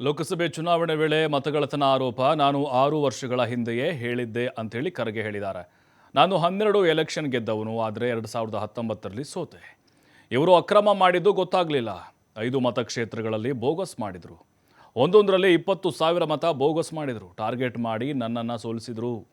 ಲೋಕಸಭೆ ಚುನಾವಣೆ ವೇಳೆ ಮತಗಳತನ ಆರೋಪ ನಾನು ಆರು ವರ್ಷಗಳ ಹಿಂದೆಯೇ ಹೇಳಿದ್ದೆ ಅಂತೇಳಿ ಖರ್ಗೆ ಹೇಳಿದ್ದಾರೆ. ನಾನು ಹನ್ನೆರಡು ಎಲೆಕ್ಷನ್ ಗೆದ್ದವನು, ಆದರೆ ಎರಡು ಸಾವಿರದ ಹತ್ತೊಂಬತ್ತರಲ್ಲಿ ಸೋತೆ. ಇವರು ಅಕ್ರಮ ಮಾಡಿದ್ದು ಗೊತ್ತಾಗಲಿಲ್ಲ. ಐದು ಮತಕ್ಷೇತ್ರಗಳಲ್ಲಿ ಬೋಗಸ್ ಮಾಡಿದರು. ಒಂದೊಂದರಲ್ಲಿ ಇಪ್ಪತ್ತು ಸಾವಿರ ಮತ ಬೋಗಸ್ ಮಾಡಿದರು. ಟಾರ್ಗೆಟ್ ಮಾಡಿ ನನ್ನನ್ನು ಸೋಲಿಸಿದರು.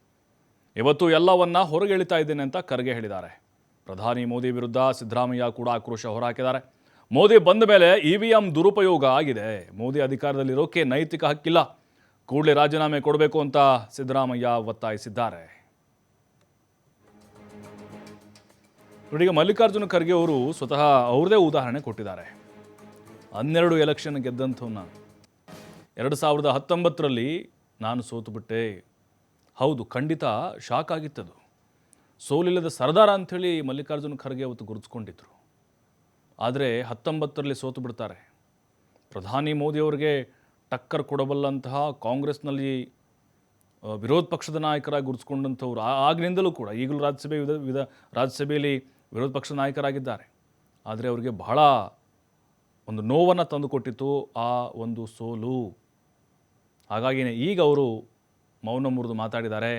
ಇವತ್ತು ಎಲ್ಲವನ್ನ ಹೊರಗೆಳಿತಾ ಇದ್ದೇನೆ ಅಂತ ಖರ್ಗೆ ಹೇಳಿದ್ದಾರೆ. ಪ್ರಧಾನಿ ಮೋದಿ ವಿರುದ್ಧ ಸಿದ್ದರಾಮಯ್ಯ ಕೂಡ ಆಕ್ರೋಶ ಹೊರಹಾಕಿದ್ದಾರೆ. ಮೋದಿ ಬಂದ ಮೇಲೆ ಇ ವಿ ಎಂ ದುರುಪಯೋಗ ಆಗಿದೆ. ಮೋದಿ ಅಧಿಕಾರದಲ್ಲಿರೋಕೆ ನೈತಿಕ ಹಕ್ಕಿಲ್ಲ. ಕೂಡಲೇ ರಾಜೀನಾಮೆ ಕೊಡಬೇಕು ಅಂತ ಸಿದ್ದರಾಮಯ್ಯ ಒತ್ತಾಯಿಸಿದ್ದಾರೆ. ನೋಡಿಗೆ ಮಲ್ಲಿಕಾರ್ಜುನ ಖರ್ಗೆ ಅವರು ಸ್ವತಃ ಅವ್ರದೇ ಉದಾಹರಣೆ ಕೊಟ್ಟಿದ್ದಾರೆ. ಹನ್ನೆರಡು ಎಲೆಕ್ಷನ್ ಗೆದ್ದಂಥವು ನಾನು ಎರಡು ಸಾವಿರದ ಹತ್ತೊಂಬತ್ತರಲ್ಲಿ ನಾನು ಸೋತುಬಿಟ್ಟೆ. ಹೌದು, ಖಂಡಿತ ಶಾಕ್ ಆಗಿತ್ತದು. ಸೋಲಿಲ್ಲದ ಸರದಾರ ಅಂಥೇಳಿ ಮಲ್ಲಿಕಾರ್ಜುನ ಖರ್ಗೆ ಅವತ್ತು ಗುರುತಿಸ್ಕೊಂಡಿದ್ರು. ಆದರೆ ಹತ್ತೊಂಬತ್ತರಲ್ಲಿ ಸೋತು ಬಿಡ್ತಾರೆ. ಪ್ರಧಾನಿ ಮೋದಿಯವರಿಗೆ ಟಕ್ಕರ್ ಕೊಡಬಲ್ಲಂತಹ ಕಾಂಗ್ರೆಸ್ನಲ್ಲಿ ವಿರೋಧ ಪಕ್ಷದ ನಾಯಕರಾಗಿ ಗುರುತಿಸ್ಕೊಂಡಂಥವ್ರು. ಆಗಿನಿಂದಲೂ ಕೂಡ ಈಗಲೂ ರಾಜ್ಯಸಭೆ ವಿಧ ವಿಧ, ರಾಜ್ಯಸಭೆಯಲ್ಲಿ ವಿರೋಧ ಪಕ್ಷದ ನಾಯಕರಾಗಿದ್ದಾರೆ. ಆದರೆ ಅವರಿಗೆ ಬಹಳ ಒಂದು ನೋವನ್ನು ತಂದುಕೊಟ್ಟಿತ್ತು ಆ ಒಂದು ಸೋಲು. ಹಾಗಾಗಿನೇ ಈಗ ಅವರು ಮೌನ ಮುರಿದು ಮಾತಾಡಿದ್ದಾರೆ.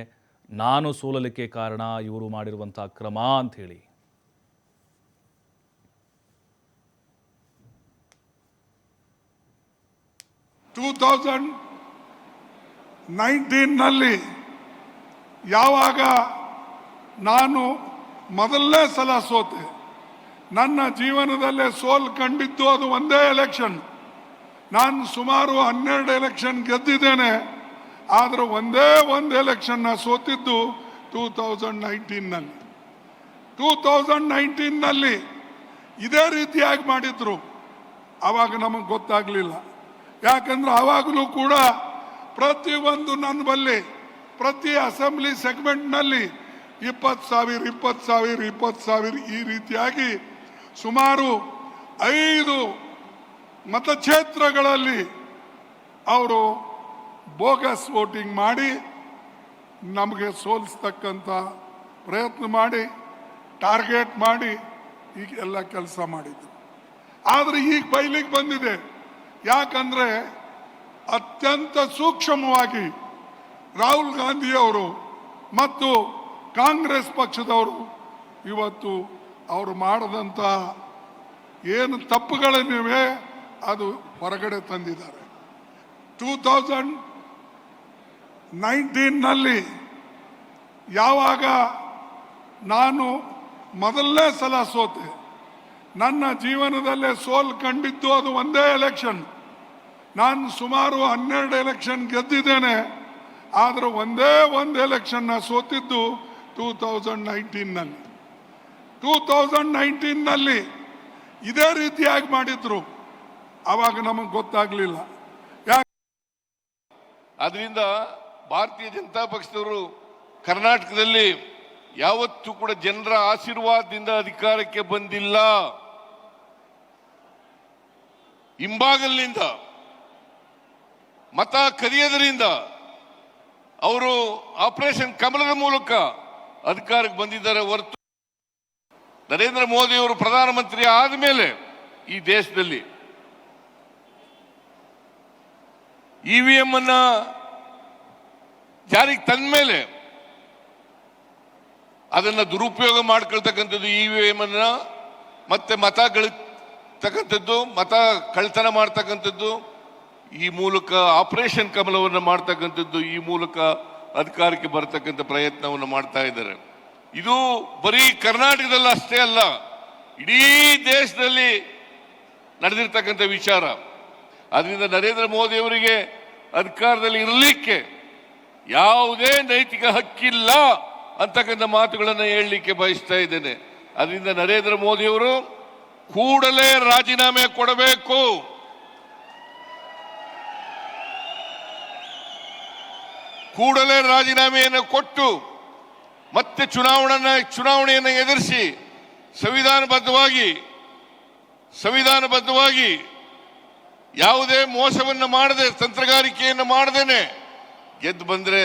ನಾನು ಸೋಲಲಿಕ್ಕೆ ಕಾರಣ ಇವರು ಮಾಡಿರುವಂಥ ಕ್ರಮ ಅಂಥೇಳಿ. ಟೂ ತೌಸಂಡ್ ನೈನ್ಟೀನ್ನಲ್ಲಿ ಯಾವಾಗ ನಾನು ಮೊದಲನೇ ಸಲ ಸೋತೆ, ನನ್ನ ಜೀವನದಲ್ಲೇ ಸೋಲ್ ಕಂಡಿದ್ದು ಅದು ಒಂದೇ ಎಲೆಕ್ಷನ್. ನಾನು ಸುಮಾರು ಹನ್ನೆರಡು ಎಲೆಕ್ಷನ್ ಗೆದ್ದಿದ್ದೇನೆ, ಆದರೆ ಒಂದೇ ಒಂದು ಎಲೆಕ್ಷನ್ನ ಸೋತಿದ್ದು ಟೂ ತೌಸಂಡ್ ನೈನ್ಟೀನ್ನಲ್ಲಿ ಟೂ ತೌಸಂಡ್ ನೈನ್ಟೀನ್ನಲ್ಲಿ ಇದೇ ರೀತಿಯಾಗಿ ಮಾಡಿದ್ರು. ಆವಾಗ ನಮಗೆ ಗೊತ್ತಾಗಲಿಲ್ಲ. ಯಾಕಂದ್ರೆ ಆವಾಗಲೂ ಕೂಡ ಪ್ರತಿಯೊಂದು ನನ್ನ ಬಲ್ಲಿ, ಪ್ರತಿ ಅಸೆಂಬ್ಲಿ ಸೆಗ್ಮೆಂಟ್ನಲ್ಲಿ ಇಪ್ಪತ್ತು ಸಾವಿರ ಇಪ್ಪತ್ತು ಸಾವಿರ ಇಪ್ಪತ್ತು ಸಾವಿರ ಈ ರೀತಿಯಾಗಿ ಸುಮಾರು ಐದು ಮತಕ್ಷೇತ್ರಗಳಲ್ಲಿ ಅವರು ಬೋಗಸ್ ವೋಟಿಂಗ್ ಮಾಡಿ ನಮಗೆ ಸೋಲಿಸ್ತಕ್ಕಂಥ ಪ್ರಯತ್ನ ಮಾಡಿ, ಟಾರ್ಗೆಟ್ ಮಾಡಿ, ಈಗ ಎಲ್ಲ ಕೆಲಸ ಮಾಡಿದ್ರು. ಆದರೆ ಈಗ ಬೈಲಿಗೆ ಬಂದಿದೆ. ಯಾಕಂದ್ರೆ ಅತ್ಯಂತ ಸೂಕ್ಷ್ಮವಾಗಿ ರಾಹುಲ್ ಗಾಂಧಿಯವರು ಮತ್ತು ಕಾಂಗ್ರೆಸ್ ಪಕ್ಷದವರು ಇವತ್ತು ಅವರು ಮಾಡದಂಥ ಏನು ತಪ್ಪುಗಳನ್ನಿವೆ ಅದು ಹೊರಗಡೆ ತಂದಿದ್ದಾರೆ. ಟೂ ತೌಸಂಡ್ ನೈನ್ಟೀನ್ನಲ್ಲಿ ಯಾವಾಗ ನಾನು ಮೊದಲನೇ ಸಲ ಸೋತೆ ನನ್ನ ಜೀವನದಲ್ಲೇ ಸೋಲ್ ಕಂಡಿದ್ದು ಅದು ಒಂದೇ ಎಲೆಕ್ಷನ್ ನಾನು ಸುಮಾರು ಹನ್ನೆರಡು ಎಲೆಕ್ಷನ್ ಗೆದ್ದಿದ್ದೇನೆ. ಆದರೆ ಒಂದೇ ಒಂದು ಎಲೆಕ್ಷನ್ನ ಸೋತಿದ್ದು ಟೂ ತೌಸಂಡ್ ನೈನ್ಟೀನ್ನಲ್ಲಿ ಟೂ ತೌಸಂಡ್ ನೈನ್ಟೀನ್ನಲ್ಲಿ ಇದೇ ರೀತಿಯಾಗಿ ಮಾಡಿದ್ರು. ಆವಾಗ ನಮಗೆ ಗೊತ್ತಾಗಲಿಲ್ಲ. ಯಾಕೆ ಆದ್ರಿಂದ ಭಾರತೀಯ ಜನತಾ ಪಕ್ಷದವರು ಕರ್ನಾಟಕದಲ್ಲಿ ಯಾವತ್ತೂ ಕೂಡ ಜನರ ಆಶೀರ್ವಾದದಿಂದ ಅಧಿಕಾರಕ್ಕೆ ಬಂದಿಲ್ಲ. ಹಿಂಬಾಗಲಿನಿಂದ, ಮತ ಕದಿಯೋದರಿಂದ ಅವರು ಆಪರೇಷನ್ ಕಮಲದ ಮೂಲಕ ಅಧಿಕಾರಕ್ಕೆ ಬಂದಿದ್ದಾರೆ ಹೊರತು ನರೇಂದ್ರ ಮೋದಿ ಅವರು ಪ್ರಧಾನಮಂತ್ರಿ ಆದಮೇಲೆ ಈ ದೇಶದಲ್ಲಿ ಇ ವಿ ಎಂ ಅನ್ನ ಜಾರಿಗೆ ತಂದ ಮೇಲೆ ಅದನ್ನ ದುರುಪಯೋಗ ಮಾಡ್ಕೊಳ್ತಕ್ಕಂಥದ್ದು ಇ ವಿ ಎಂ ಅನ್ನ ಮತ್ತೆ ಮತ ಗಳಿಸ್ತಕ್ಕಂಥದ್ದು ಮತ ಕಳ್ತನ ಮಾಡ್ತಕ್ಕಂಥದ್ದು, ಈ ಮೂಲಕ ಆಪರೇಷನ್ ಕಮಲವನ್ನು ಮಾಡ್ತಕ್ಕಂಥದ್ದು, ಈ ಮೂಲಕ ಅಧಿಕಾರಕ್ಕೆ ಬರತಕ್ಕಂಥ ಪ್ರಯತ್ನವನ್ನು ಮಾಡ್ತಾ ಇದ್ದಾರೆ. ಇದು ಬರೀ ಕರ್ನಾಟಕದಲ್ಲಿ ಅಷ್ಟೇ ಅಲ್ಲ, ಇಡೀ ದೇಶದಲ್ಲಿ ನಡೆದಿರ್ತಕ್ಕಂಥ ವಿಚಾರ. ಅದರಿಂದ ನರೇಂದ್ರ ಮೋದಿ ಅವರಿಗೆ ಅಧಿಕಾರದಲ್ಲಿ ಇರಲಿಕ್ಕೆ ಯಾವುದೇ ನೈತಿಕ ಹಕ್ಕಿಲ್ಲ ಅಂತಕ್ಕಂಥ ಮಾತುಗಳನ್ನು ಹೇಳಲಿಕ್ಕೆ ಬಯಸ್ತಾ ಇದ್ದೇನೆ. ಅದರಿಂದ ನರೇಂದ್ರ ಮೋದಿ ಅವರು ಕೂಡಲೇ ರಾಜೀನಾಮೆ ಕೊಡಬೇಕು. ಕೂಡಲೇ ರಾಜೀನಾಮೆಯನ್ನು ಕೊಟ್ಟು ಮತ್ತೆ ಚುನಾವಣೆ ಚುನಾವಣೆಯನ್ನು ಎದುರಿಸಿ ಸಂವಿಧಾನಬದ್ಧವಾಗಿ ಸಂವಿಧಾನಬದ್ಧವಾಗಿ ಯಾವುದೇ ಮೋಸವನ್ನು ಮಾಡದೆ, ತಂತ್ರಗಾರಿಕೆಯನ್ನು ಮಾಡದೇನೆ ಗೆದ್ದು ಬಂದ್ರೆ